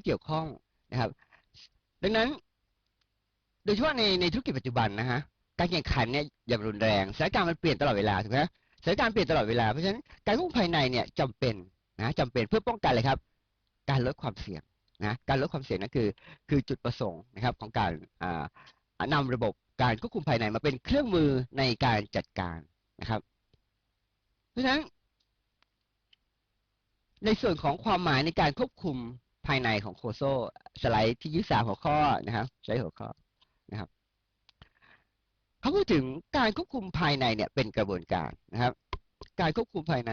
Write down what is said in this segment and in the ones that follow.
ที่เกี่ยวข้องนะครับ ดังนั้น โดยเฉพาะในในธุรกิจปัจจุบันนะฮะการแข่งขันเนี่ยอย่างรุนแรงสถานการณ์มันเปลี่ยนตลอดเวลาถูกไหมสถานการณ์เปลี่ยนตลอดเวลาเพราะฉะนั้นการควบคุมภายในเนี่ยจำเป็นนะจำเป็นเพื่อป้องกันเลยครับ การลดความเสี่ยงนะการลดความเสี่ยงนั่นคือ คือจุดประสงค์นะครับของการอ่านำระบบการควบคุมภายในมาเป็นเครื่องมือในการจัดการนะครับ เพราะฉะนั้น ในส่วนของความหมายในการควบคุม ภายในของโคโซสไลด์ที่ยี่สามหัวข้อนะครับใช้หัวข้อนะครับเขาพูดถึงการควบคุมภายในเนี่ยเป็นกระบวนการนะครับ การควบคุมภายใน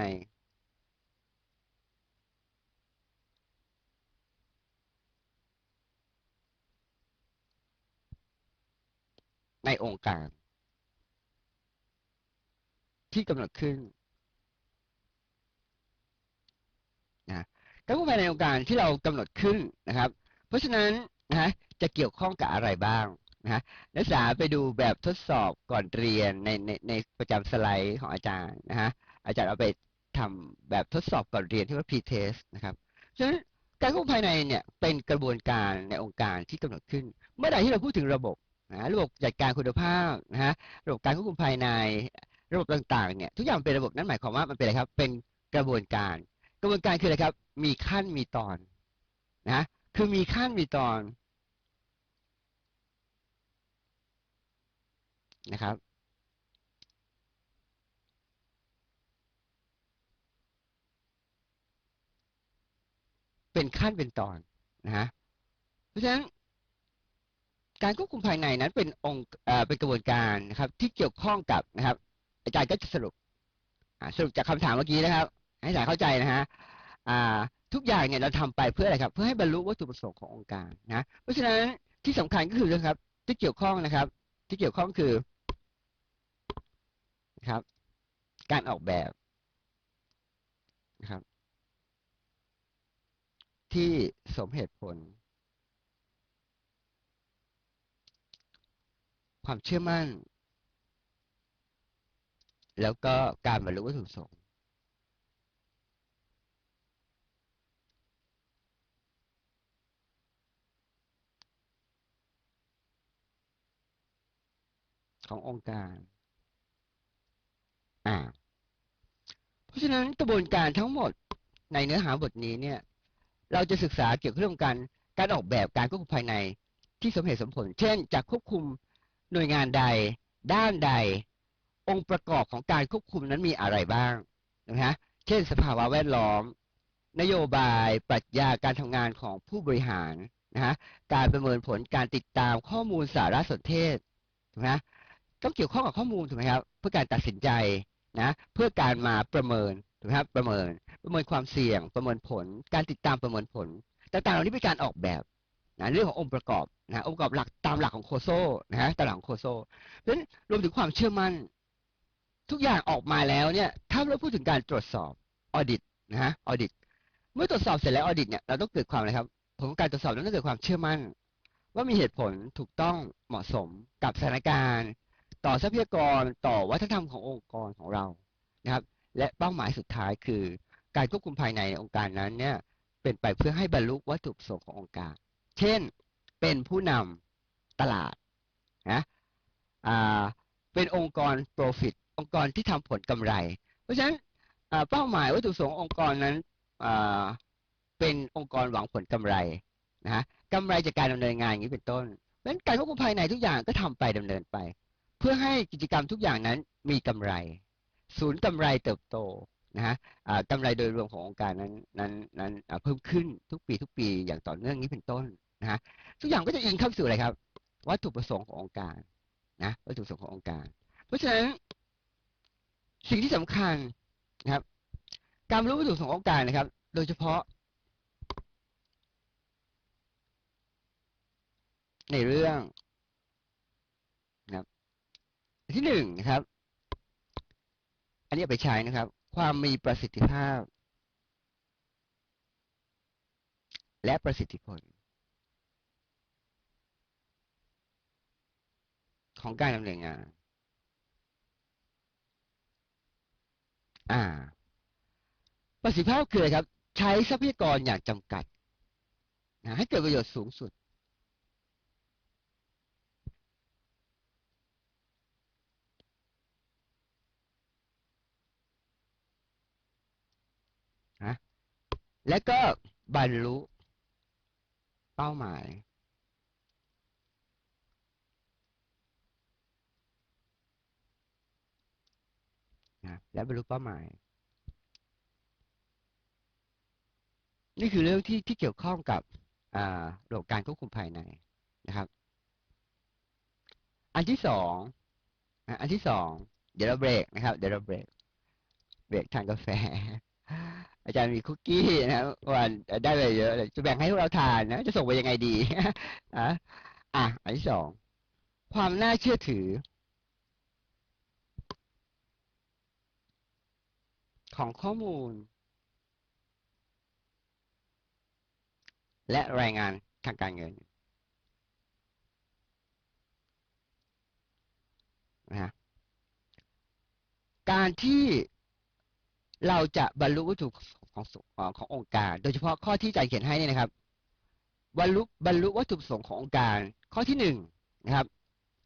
ในองค์การ ที่กำหนดขึ้นนะ การควบภายในองค์การที่เรากำหนดขึ้นนะครับ เพราะฉะนั้นนะฮะจะเกี่ยวข้องกับอะไรบ้างนะฮะนักศึกษาไปดูแบบทดสอบก่อนเรียนในในในประจำสไลด์ของอาจารย์นะฮะอาจารย์เอาไปทำแบบทดสอบก่อนเรียนที่ว่า pre-test นะครับฉะนั้นการควบคุมภายในเนี่ยเป็นกระบวนการในองค์การที่กำหนดขึ้น เมื่อใดที่เราพูดถึงระบบนะระบบจัดการคุณภาพนะฮะระบบการควบคุมภายในระบบต่างๆเนี่ยทุกอย่างเป็นระบบนั่นหมายความว่ามันเป็นอะไรครับเป็นกระบวนการ กระบวนการคืออะไรครับ มีขั้นมีตอนนะคือมีขั้นมีตอนนะครับ เป็นขั้นเป็นตอนนะฮะเพราะฉะนั้นการควบคุมภายในนั้นเป็นองค์เป็นกระบวนการนะครับ ที่เกี่ยวข้องกับนะครับ อาจารย์ก็จะสรุปสรุปจากคำถามเมื่อกี้นะครับ ให้อาจายเข้าใจนะฮะอ่าทุกอย่างเนี่ยเราทำไปเพื่ออะไรครับ เพื่อให้บรรลุวัตถุประสงค์ขององค์การนะ เพราะฉะนั้นที่สำคัญก็คือนะครับ ที่เกี่ยวข้องนะครับ ที่เกี่ยวข้องคือนะครับ การออกแบบนะครับ ที่สมเหตุผล ความเชื่อมั่น แล้วก็การบรรลุวัตถุประสงค์ ขององค์การอ่าเพราะฉะนั้นกระบวนการทั้งหมดในเนื้อหาบทนี้เนี่ย เราจะศึกษาเกี่ยวกับเรื่องการการออกแบบการควบคุมภายในที่สมเหตุสมผล เช่นจากควบคุมหน่วยงานใด ด้านใด องค์ประกอบของการควบคุมนั้นมีอะไรบ้างนะฮะเช่น สภาวะแวดล้อม นโยบายปรัชญาการทำงานของผู้บริหารนะฮะการประเมินผลการติดตามข้อมูลสารสนเทศถูกไหม ต้องเกี่ยวข้องกับข้อมูลถูกไหมครับ เพื่อการตัดสินใจนะเพื่อการมาประเมินถูกไหมครับประเมินประเมินความเสี่ยงประเมินผล การติดตามประเมินผลต่างๆเหล่านี้เป็นการออกแบบนะเรื่องขององค์ประกอบนะองค์ประกอบหลักตามหลักของโคโซนะฮะตามหลักของโคโซเพราะฉะนั้นรวมถึงความเชื่อมั่น ทุกอย่างออกมาแล้วเนี่ยถ้าเราพูดถึงการตรวจสอบออดิตนะฮะออดิตเมื่อตรวจสอบเสร็จแล้วออดิตเนี่ยเราต้องเกิดความอะไรครับผลของการตรวจสอบนั้นต้องเกิดความเชื่อมั่น ว่ามีเหตุผลถูกต้องเหมาะสมกับสถานการณ์ ต่อทรัพยากรต่อวัฒนธรรมขององค์กรของเรานะครับ และเป้าหมายสุดท้ายคือ การควบคุมภายในองค์การนั้นเนี่ยเป็นไปเพื่อให้บรรลุวัตถุประสงค์ขององค์การ เช่น เป็นผู้นำตลาดนะอ่าเป็นองค์กร profit องค์กรที่ทำผลกำไร เพราะฉะนั้นเป้าหมายวัตถุประสงค์องค์กรนั้นเป็นองค์กรหวังผลกำไรนะฮะกำไรจากการดำเนินงานอย่างนี้เป็นต้นเพราะฉะนั้นการควบคุมภายในทุกอย่างก็ทำไปดำเนินไป เพื่อให้กิจกรรมทุกอย่างนั้นมีกำไร ศูนย์กำไรเติบโตนะฮะกำไรโดยรวมขององค์การนั้นนั้นนั้นเพิ่มขึ้นทุกปีทุกปีอย่างต่อเนื่องนี้เป็นต้นนะฮะทุกอย่างก็จะอิงเข้าสู่อะไรครับ วัตถุประสงค์ขององค์การนะวัตถุประสงค์ขององค์การ เพราะฉะนั้น สิ่งที่สำคัญนะครับ การรู้วัตถุประสงค์ขององค์การนะครับ โดยเฉพาะ ในเรื่อง ที่หนึ่งนะครับ อันนี้ไปใช้นะครับ ความมีประสิทธิภาพ และประสิทธิผล ของการดำเนินงานอ่า ประสิทธิภาพคืออะไรครับ ใช้ทรัพยากรอย่างจำกัดนะให้เกิดประโยชน์สูงสุด และก็บรรลุเป้าหมายนะและบรรลุเป้าหมาย นี่คือเรื่องที่ที่เกี่ยวข้องกับระบบการควบคุมภายในนะครับ อันที่สองอันที่สองเดี๋ยวเราเบรกนะครับ เดี๋ยวเราเบรก เบรกทานกาแฟ อาจารย์มีคุกกี้นะวันได้ไปเยอะเลยจะแบ่งให้พวกเราทานนะจะส่งไปยังไงดีอะอะอันที่สองความน่าเชื่อถือ ของข้อมูล และรายงานทางการเงินนะการที่ เราจะบรรลุวัตถุของสุของขององค์การ โดยเฉพาะข้อที่อาจารย์เขียนให้เนี่ยนะครับ บรรลุบรรลุวัตถุประสงค์ขององค์การ ข้อที่หนึ่งนะครับ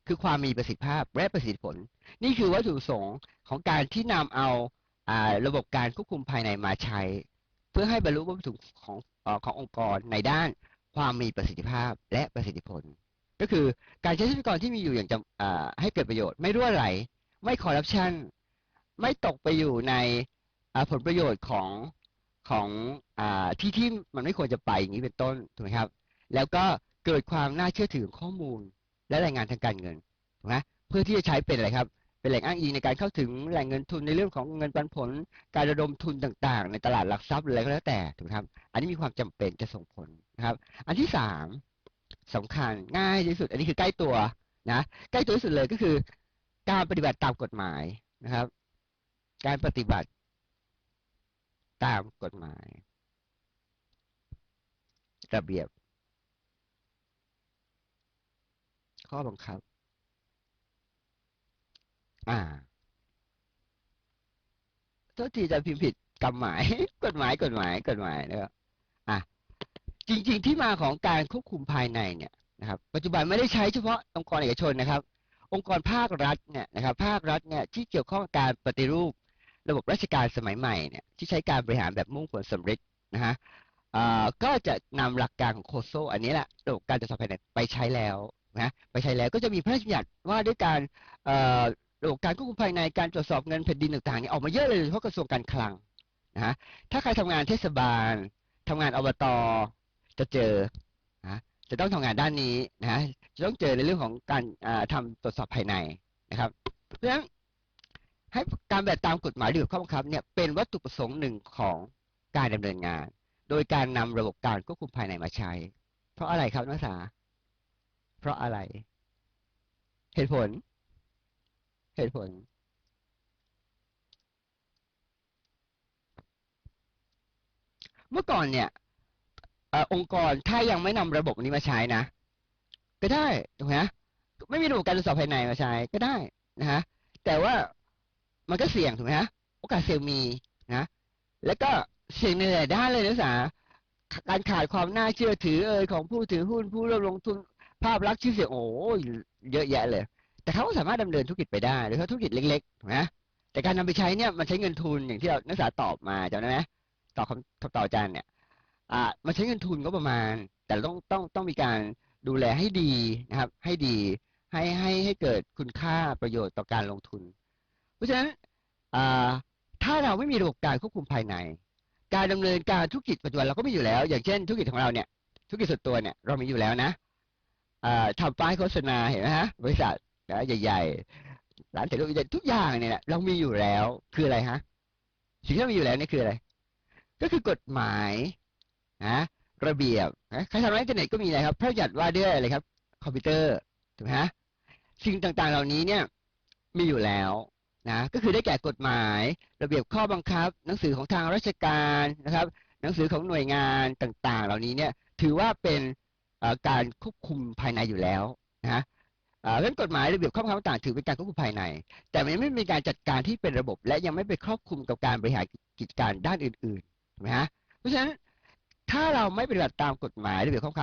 คือความมีประสิทธิภาพและประสิทธิผล นี่คือวัตถุประสงค์ของการที่นำเอาระบบการควบคุมภายในมาใช้ เพื่อให้บรรลุวัตถุของเอ่อขององค์กรในด้านความมีประสิทธิภาพและประสิทธิผล ก็คือการใช้ทรัพยากรที่มีอยู่อย่างจำอ่าให้เกิดประโยชน์ ไม่รั่วไหล ไม่คอร์รัปชันไม่ตกไปอยู่ใน ผลประโยชน์ของของอที่ที่มันไม่ควรจะไปอย่างนี้เป็นต้นถูกไหมครับ แล้วก็เกิดความน่าเชื่อถือข้อมูลและรายงานทางการเงินถูกไหมเพื่อที่จะใช้เป็นอะไรครับ เป็นแหล่งอ้างอิงในการเข้าถึงแหล่งเงินทุนในเรื่องของเงินปันผล การระดมทุนต่างๆ ในตลาดหลักทรัพย์อะไรก็แล้วแต่ถูกไหมครับ อันนี้มีความจำเป็นจะส่งผลนะครับ อันที่สามสำคัญง่ายที่สุด อันนี้คือใกล้ตัวนะใกล้ตัวที่สุดเลยก็คือ การปฏิบัติตามกฎหมายนะครับ การปฏิบัติ ตามกฎหมาย ระเบียบ ข้อบังคับ อ่าโทษทีจะพิมพ์ผิดกฎหมาย กฎหมายกฎหมายกฎหมายนะครับอะจริง ๆ ที่มาของการควบคุมภายในเนี่ยนะครับ ปัจจุบันไม่ได้ใช้เฉพาะองค์กรเอกชนนะครับ องค์กรภาครัฐเนี่ยนะครับ ภาครัฐเนี่ยที่เกี่ยวข้องกับการปฏิรูป ระบบราชการสมัยใหม่เนี่ยที่ใช้การบริหารแบบมุ่งผลสำเร็จนะฮะก็จะนำหลักการของโคโซอันนี้แหละระบบการตรวจสอบภายในไปใช้แล้วนะไปใช้แล้วก็จะมีพระราชบัญญัติว่าด้วยการระบบการควบคุมภายในการตรวจสอบเงินแผ่นดินต่างๆนี่ออกมาเยอะเลยเฉพาะกระทรวงการคลังนะฮะถ้าใครทำงานเทศบาลทำงานอบตจะเจอนะจะต้องทำงานด้านนี้นะฮะจะต้องเจอในเรื่องของการอ่าทำตรวจสอบภายในนะครับเพราะฉะนั้น ให้การแบบตามกฎหมายหรือข้อบังคับเนี่ยเป็นวัตถุประสงค์หนึ่งของการดำเนินงาน โดยการนำระบบการควบคุมภายในมาใช้ เพราะอะไรครับนักศึกษา เพราะอะไร เหตุผล เหตุผล เมื่อก่อนเนี่ยอองค์กรถ้ายังไม่นำระบบนี้มาใช้นะ ก็ได้ถูกไหมไม่มีระบบการตรวจสอบภายในมาใช้ก็ได้นะฮะแต่ว่า มันก็เสี่ยงถูกไหมฮะโอกาสเสี่ยงมีนะแล้วก็เสี่ยงในหลายด้านเลยนักศึกษาการขาดความน่าเชื่อถือเอ่ยของผู้ถือหุ้นผู้ร่วมลงทุนภาพลักษณ์ชื่อเสียงโอ้ยเยอะแยะเลย แต่เขาก็สามารถดำเนินธุรกิจไปได้โดยเฉพาะธุรกิจเล็กๆถูกไหมแต่การนำไปใช้เนี่ยมันใช้เงินทุนอย่างที่เรานักศึกษาตอบมาจำได้ไหมตอบคำตอบอาจารย์เนี่ยอ่ามันใช้เงินทุนก็ประมาณ แต่ต้องต้องต้องมีการดูแลให้ดีนะครับ ให้ดีให้ให้ให้เกิดคุณค่าประโยชน์ต่อการลงทุน ราะฉะนั้นถ้าเราไม่มีระบบการควบคุมภายใน การดำเนินการธุรกิจปัจจุบันเราก็มีอยู่แล้ว อย่างเช่น ธุรกิจของเราเนี่ยธุรกิจส่วนตัวเนี่ยเรามีอยู่แล้วนะอ่าทำป้ายโฆษณาเห็นไหมฮะบริษัทใหญ่ๆร้านถ่ายรูปทุกอย่างเนี่ยเรามีอยู่แล้วคืออะไรฮะสิ่งที่เรามีอยู่แล้วนี่คืออะไร ก็คือกฎหมายนะระเบียบนะใครทำร้านอินเทอร์เน็ตก็มีนะครับพระราชบัญญัติว่าด้วยอะไรครับ คอมพิวเตอร์ถูกไหมฮะสิ่งต่างๆเหล่านี้เนี่ยมีอยู่แล้ว นะก็คือได้แก่กฎหมาย ระเบียบข้อบังคับ หนังสือของทางราชการนะครับ หนังสือของหน่วยงานต่างๆ เหล่านี้เนี่ยถือว่าเป็นการควบคุมภายในอยู่แล้วนะเรื่องกฎหมายระเบียบข้อบังคับต่างๆถือเป็นการควบคุมภายใน แต่มันยังไม่มีการจัดการที่เป็นระบบ และยังไม่ไปครอบคลุมกับการบริหารกิจการด้านอื่นๆถูกไหมฮะเพราะฉะนั้นถ้าเราไม่ปฏิบัติตามกฎหมายระเบียบข้อบังคับ